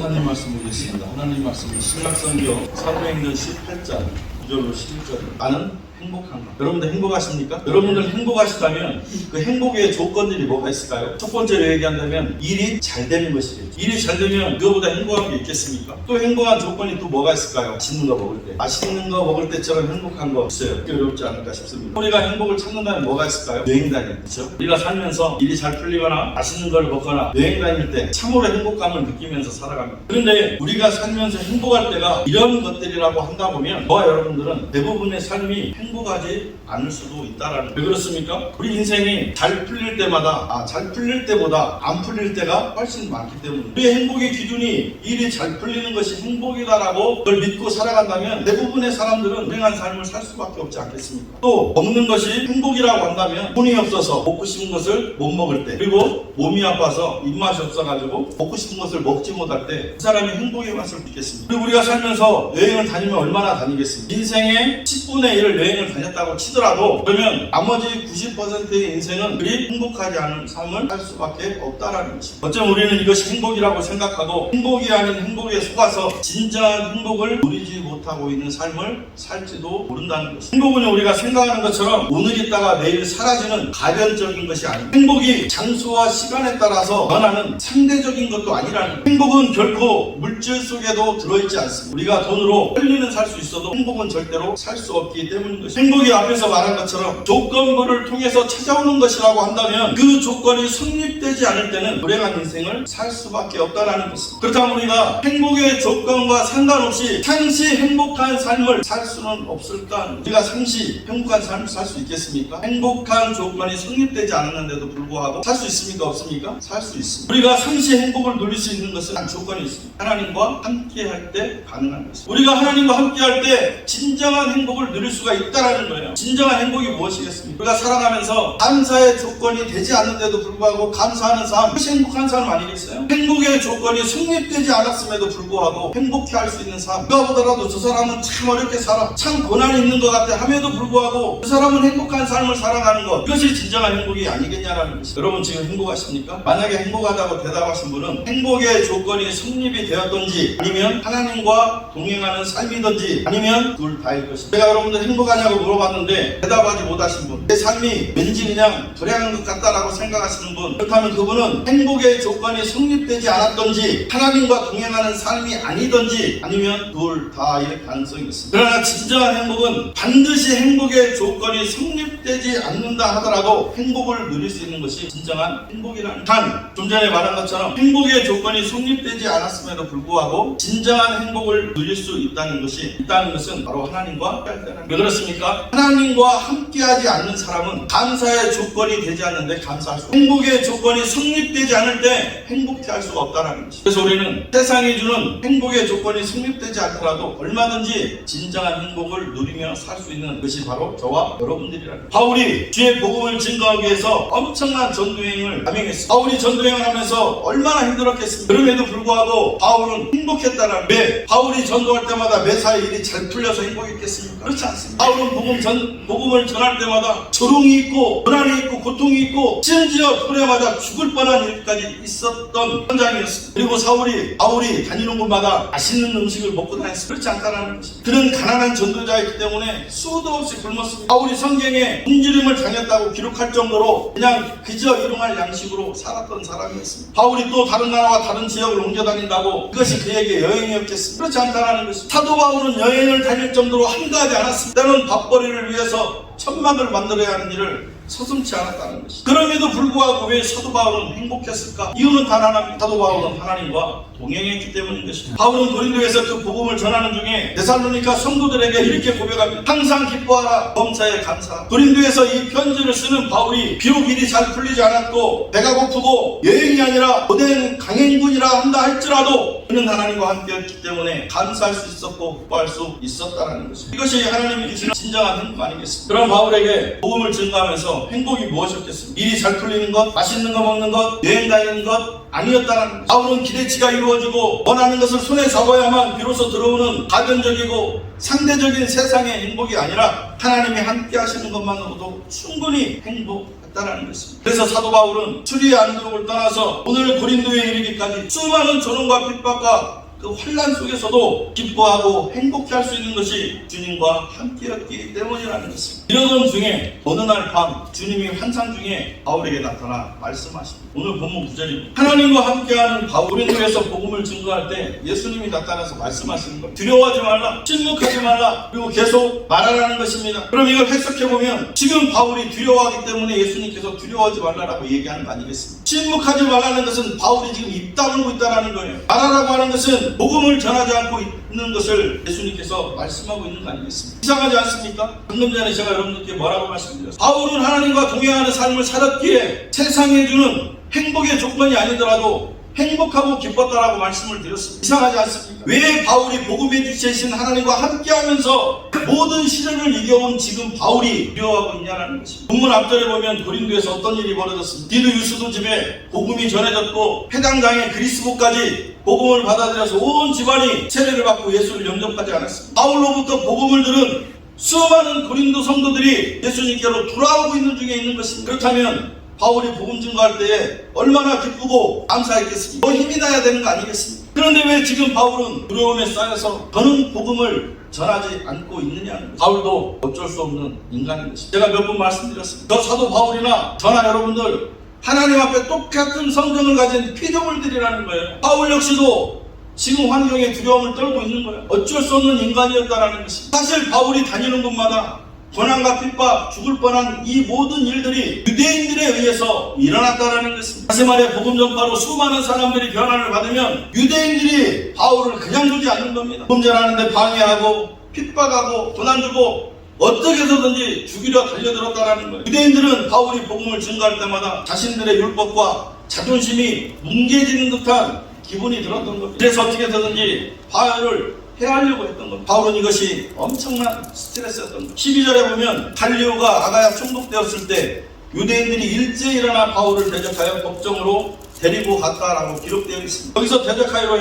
하나님 말씀 보겠습니다. 하나님 말씀은 신약성경 사도행전 18장 9절로 11절 나는 행복한가? 여러분들 행복하십니까? 여러분들 행복하시다면 그 행복의 조건들이 뭐가 있을까요? 첫 번째로 얘기한다면 일이 잘 되는 것이겠죠. 일이 잘 되면 그거보다 행복한 게 있겠습니까? 또 행복한 조건이 또 뭐가 있을까요? 맛있는 거 먹을 때. 맛있는 거 먹을 때처럼 행복한 거 있어요. 그게 어렵지 않을까 싶습니다. 우리가 행복을 찾는다면 뭐가 있을까요? 여행 다니는 거죠. 우리가 살면서 일이 잘 풀리거나 맛있는 걸 먹거나 여행 다닐 때 참으로 행복감을 느끼면서 살아갑니다. 그런데 우리가 살면서 행복할 때가 이런 것들이라고 한다 보면 저와 여러분들은 대부분의 삶이 행복 하지 않을 수도 있다라는 왜 그렇습니까? 우리 인생이 잘 풀릴 때마다 아, 잘 풀릴 때보다 안 풀릴 때가 훨씬 많기 때문에 우리의 행복의 기준이 일이 잘 풀리는 것이 행복이다라고 그걸 믿고 살아간다면 대부분의 사람들은 불행한 삶을 살 수밖에 없지 않겠습니까? 또 먹는 것이 행복이라고 한다면 돈이 없어서 먹고 싶은 것을 못 먹을 때 그리고 몸이 아파서 입맛이 없어가지고 먹고 싶은 것을 먹지 못할 때 그 사람이 행복의 맛을 느꼈습니다. 그리고 우리가 살면서 여행을 다니면 얼마나 다니겠습니까? 인생의 10분의 1을 여행 을 다녔다고 치더라도 그러면 나머지 90%의 인생은 그리 행복하지 않은 삶을 살 수밖에 없다라는 것입니다. 어쩌면 우리는 이것이 행복이라고 생각하고 행복이 아닌 행복에 속아서 진정한 행복을 누리지 못하고 있는 삶을 살지도 모른다는 것입니다. 행복은 우리가 생각하는 것처럼 오늘 있다가 내일 사라지는 가변적인 것이 아닙니다. 행복이 장소와 시간에 따라서 변하는 상대적인 것도 아니라는 거예요. 행복은 결코 물질 속에도 들어있지 않습니다. 우리가 돈으로 편리는 살 수 있어도 행복은 절대로 살 수 없기 때문인 것입니다. 행복이 앞에서 말한 것처럼 조건부를 통해서 찾아오는 것이라고 한다면 그 조건이 성립되지 않을 때는 불행한 인생을 살 수밖에 없다라는 것입니다. 그렇다면 우리가 행복의 조건과 상관없이 상시 행복한 삶을 살 수는 없을까? 우리가 상시 행복한 삶을 살 수 있겠습니까? 행복한 조건이 성립되지 않았는데도 불구하고 살 수 있습니까? 없습니까? 살 수 있습니다. 우리가 상시 행복을 누릴 수 있는 것은 한 조건이 있습니다. 하나님과 함께 할 때 가능한 것입니다. 우리가 하나님과 함께 할 때 진정한 행복을 누릴 수가 있다 라는 거예요. 진정한 행복이 무엇이겠습니까? 우리가 살아가면서 감사의 조건이 되지 않는데도 불구하고 감사하는 삶, 그것이 행복한 삶 아니겠어요? 행복의 조건이 성립되지 않았음에도 불구하고 행복해 할 수 있는 삶. 누가 보더라도 저 사람은 참 어렵게 살아. 참 고난이 있는 것 같아. 함에도 불구하고 그 사람은 행복한 삶을 살아가는 것. 이것이 진정한 행복이 아니겠냐라는 것이죠. 여러분 지금 행복하십니까? 만약에 행복하다고 대답하신 분은 행복의 조건이 성립이 되었던지 아니면 하나님과 동행하는 삶이든지 아니면 둘 다일 것입니다. 제가 여러분들 행복하냐고 물어봤는데 대답하지 못하신 분. 내 삶이 왠지 그냥 불행한 것 같다라고 생각하시는 분. 그렇다면 그분은 행복의 조건이 성립되지 않았던지 하나님과 동행하는 삶이 아니던지 아니면 둘 다일 가능성이 있습니다. 그러나 진정한 행복은 반드시 행복의 조건이 성립되지 않는다 하더라도 행복을 누릴 수 있는 것이 진정한 행복이라는 단, 좀 전에 말한 것처럼 행복의 조건이 성립되지 않았음에도 불구하고 진정한 행복을 누릴 수 있다는 것이 있다는 것은 바로 하나님과 왜 그렇습니까? 하나님과 함께하지 않는 사람은 감사의 조건이 되지 않는데 감사할 수 행복의 조건이 성립되지 않을 때 행복해 할 수가 없다는 것이 그래서 우리는 세상이 주는 행복의 조건이 성립되지 않더라도 얼마든지 진정한 행복을 누리며 살 수 있는 것이 바로 저와 여러분들이라는 거예요. 바울이 주의 복음을 증거하기 위해서 엄청난 전도행을 감행했습니다. 바울이 전도행을 하면서 얼마나 힘들었겠습니까? 그럼에도 불구하고 바울은 행복했다는 왜? 바울이 전도할 때마다 매사의 일이 잘 풀려서 행복했겠습니까? 그렇지 않습니다. 바울 은 복음 전, 복음을 전할 때마다 조롱이 있고 고난이 있고 고통이 있고 심지어 불에 맞아 죽을 뻔한 일까지 있었던 현장이었습니다. 그리고 사울이 바울이 다니는 곳마다 맛있는 음식을 먹고 다녔습니다. 그렇지 않다는 것입니다. 그는 가난한 전도자이기 때문에 수도 없이 굶었습니다. 바울이 성경에 굶주림을 당했다고 기록할 정도로 그냥 그저 일용할 양식으로 살았던 사람이었습니다. 바울이 또 다른 나라와 다른 지역을 옮겨 다닌다고 그것이 그에게 여행이었겠습니다. 그렇지 않다는 것입니다. 사도 바울은 여행을 다닐 정도로 한가하지 않았습니다. 때는 밥벌이를 위해서 천막을 만들어야 하는 일을 서슴지 않았다는 것입니다. 그럼에도 불구하고 왜 사도 바울은 행복했을까? 이유는 단 하나입니다. 사도 바울은 하나님과 동행했기 때문인 것입니다. 바울은 고린도에서 그 복음을 전하는 중에 데살로니가 성도들에게 이렇게 고백합니다. 항상 기뻐하라 범사에 감사. 고린도에서 이 편지를 쓰는 바울이 비록 일이 잘 풀리지 않았고 배가 고프고 여행이 아니라 고된 강행군이라 한다 할지라도 그는 하나님과 함께 했기 때문에 감사할 수 있었고 기뻐할 수 있었다는 것입니다. 이것이 하나님이 주시는 진정한 행복 아니겠습니까? 그럼 바울에게 복음을 증거하면서 행복이 무엇이었겠습니까? 일이 잘 풀리는 것, 맛있는 거 먹는 것, 여행 다니는 것 아니었다는 것. 바울은 기대치가 이루어지고 원하는 것을 손에 잡아야만 비로소 들어오는 가변적이고 상대적인 세상의 행복이 아니라 하나님이 함께 하시는 것만으로도 충분히 행복 했다라는 것입니다. 그래서 사도 바울은 추리의 안드록을 떠나서 오늘 고린도에 이르기까지 수많은 조롱과 핍박과 그 환란 속에서도 기뻐하고 행복해 할 수 있는 것이 주님과 함께였기 때문이라는 것입니다. 이러던 중에 어느 날 밤 주님이 환상 중에 바울에게 나타나 말씀하십니다. 오늘 본문 구절입니다. 하나님과 함께하는 바울 고린도에서 복음을 증거할 때 예수님이 나타나서 말씀하시는 거예요. 두려워하지 말라, 침묵하지 말라, 그리고 계속 말하라는 것입니다. 그럼 이걸 해석해 보면 지금 바울이 두려워하기 때문에 예수님께서 두려워하지 말라라고 얘기하는 거 아니겠습니까? 침묵하지 말라는 것은 바울이 지금 입 다물고 있다는 거예요. 말하라고 하는 것은 복음을 전하지 않고 있는 것을 예수님께서 말씀하고 있는 거 아니겠습니까? 이상하지 않습니까? 방금 전에 제가 여러분들께 뭐라고 말씀드렸어요? 바울은 하나님과 동행하는 삶을 살았기에 세상에 주는 행복의 조건이 아니더라도 행복하고 기뻤다라고 말씀을 드렸습니다. 이상하지 않습니까? 왜 바울이 복음의 주체이신 하나님과 함께하면서 모든 시련을 이겨온 지금 바울이 두려워하고 있냐는 것입니다. 본문 앞절에 보면 고린도에서 어떤 일이 벌어졌습니다. 디도 유스도 집에 복음이 전해졌고 해당장의 그리스도까지 복음을 받아들여서 온 집안이 세례를 받고 예수를 영접하지 않았습니다. 바울로부터 복음을 들은 수많은 고린도 성도들이 예수님께로 돌아오고 있는 중에 있는 것입니다. 그렇다면 바울이 복음 증거할 때에 얼마나 기쁘고 감사했겠습니까? 더 힘이 나야 되는 거 아니겠습니까? 그런데 왜 지금 바울은 두려움에 쌓여서 더는 복음을 전하지 않고 있느냐는 거죠. 바울도 어쩔 수 없는 인간인 것입니다. 제가 몇 번 말씀드렸습니다. 저 사도 바울이나 저나 여러분들 하나님 앞에 똑같은 성경을 가진 피조물들이라는 거예요. 바울 역시도 지금 환경에 두려움을 떨고 있는 거예요. 어쩔 수 없는 인간이었다라는 것입니다. 사실 바울이 다니는 곳마다 고난과 핍박, 죽을 뻔한 이 모든 일들이 유대인들에 의해서 일어났다라는 것입니다. 다시 말해 복음 전파로 수많은 사람들이 변화를 받으면 유대인들이 바울을 그냥 두지 않는 겁니다. 복음 전하는데 방해하고 핍박하고 고난 주고 어떻게 해서든지 죽이려 달려들었다라는 거예요. 유대인들은 바울이 복음을 증거할 때마다 자신들의 율법과 자존심이 뭉개지는 듯한 기분이 들었던 겁니다. 그래서 어떻게 해서든지 바울을 해하려고 했던 겁니다. 바울은 이것이 엄청난 스트레스였던 겁니다. 12절에 보면 갈리오가 아가야 총독되었을 때 유대인들이 일제히 일어나 바울을 대적하여 법정으로 데리고 갔다라고 기록되어 있습니다. 여기서 대적하여로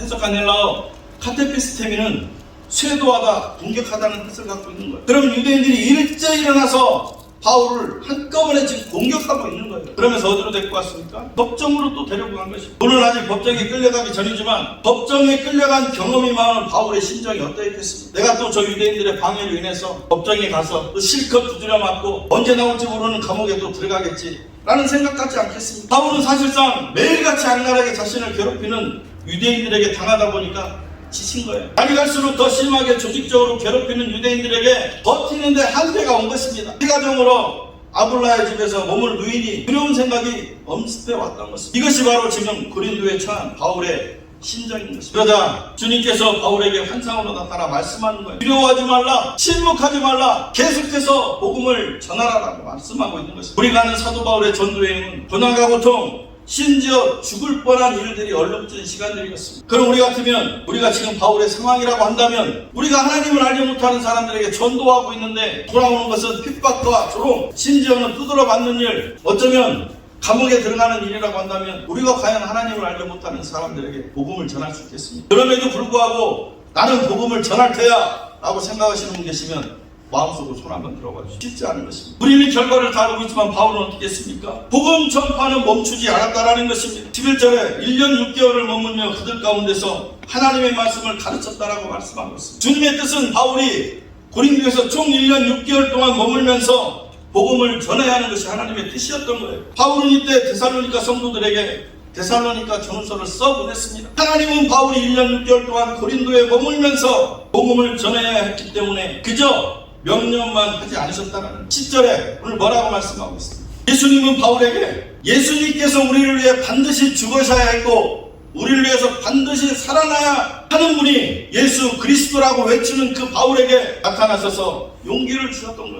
해석한 헬라어 카테피스테미는 쇄도하다, 공격하다는 뜻을 갖고 있는 거예요. 그러면 유대인들이 일제히 일어나서 바울을 한꺼번에 지금 공격하고 있는 거예요. 그러면서 어디로 데리고 왔습니까? 법정으로 또 데리고 간 것이죠. 물론 아직 법정에 끌려가기 전이지만 법정에 끌려간 경험이 많은 바울의 심정이 어떠했겠습니까? 내가 또 저 유대인들의 방해로 인해서 법정에 가서 또 실컷 두드려 맞고 언제 나올지 모르는 감옥에 또 들어가겠지 라는 생각 같지 않겠습니까? 바울은 사실상 매일같이 악랄하게 자신을 괴롭히는 유대인들에게 당하다 보니까 지친 거예요. 날이 갈수록 더 심하게 조직적으로 괴롭히는 유대인들에게 버티는데 한계가 온 것입니다. 이 가정으로 아블라의 집에서 몸을 누이니 두려운 생각이 엄습해 왔던 것입니다. 이것이 바로 지금 고린도에 처한 바울의 심정인 것입니다. 그러자 주님께서 바울에게 환상으로 나타나 말씀하는 거예요. 두려워하지 말라, 침묵하지 말라, 계속해서 복음을 전하라라고 말씀하고 있는 것입니다. 우리가 아는 사도 바울의 전도여행은 고난과 고통, 심지어 죽을 뻔한 일들이 얼룩진 시간들이었습니다. 그럼 우리 같으면 우리가 지금 바울의 상황이라고 한다면 우리가 하나님을 알지 못하는 사람들에게 전도하고 있는데 돌아오는 것은 핍박과 조롱, 심지어는 두드러 맞는 일, 어쩌면 감옥에 들어가는 일이라고 한다면 우리가 과연 하나님을 알지 못하는 사람들에게 복음을 전할 수 있겠습니까? 그럼에도 불구하고 나는 복음을 전할 테야 라고 생각하시는 분 계시면 마음속으로 손 한번 들어봐 주시죠. 쉽지 않은 것입니다. 우리는 결과를 다 알고 있지만 바울은 어떻게 했습니까? 복음 전파는 멈추지 않았다라는 것입니다. 11절에 1년 6개월을 머물며 그들 가운데서 하나님의 말씀을 가르쳤다라고 말씀하고 있습니다. 주님의 뜻은 바울이 고린도에서 총 1년 6개월 동안 머물면서 복음을 전해야 하는 것이 하나님의 뜻이었던 거예요. 바울은 이때 데살로니가 성도들에게 데살로니가 전서를 써 보냈습니다. 하나님은 바울이 1년 6개월 동안 고린도에 머물면서 복음을 전해야 했기 때문에 그저 명령만 하지 않으셨다는 10절에 오늘 뭐라고 말씀하고 있습니다. 예수님은 바울에게 예수님께서 우리를 위해 반드시 죽으셔야 했고 우리를 위해서 반드시 살아나야 하는 분이 예수 그리스도라고 외치는 그 바울에게 나타나셔서 용기를 주셨던 거예요.